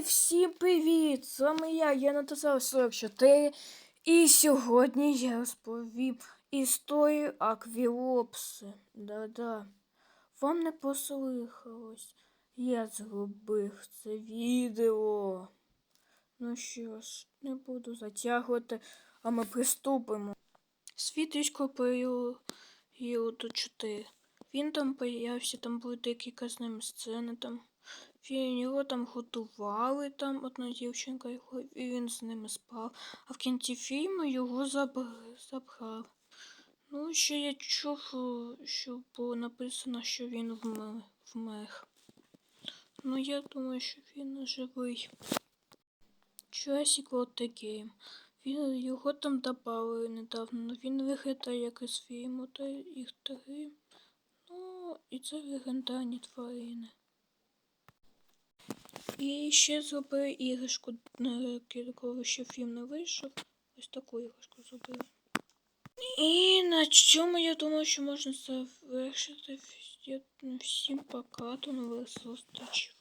І всім привіт! З вами я, я Натасав 44. І сьогодні я розповім історію Аквілопси. Да-да. Вам не послухалось. Я зробив це відео. Ну що ж, не буду затягувати, а ми приступимо. Світочко періоду 4. Він там появився, там були декілька з ним сцени там. Його там готували, там одна дівчинка його, і він з ними спав. А в кінці фільму його забрав. Ну, ще я чув, що було написано, що він вмер. Ну, я думаю, що він живий. Jurassic World Game. Він, його там добавили недавно, але він виглядає як із фільму, та їх три. Ну, і це легендарні тварини. І ще зробив іграшку, на кілька ще фільм не вийшов. Ось таку іграшку зробив. І на цьому я думаю, що можна завершити. Всім пока, до нових зустрічей.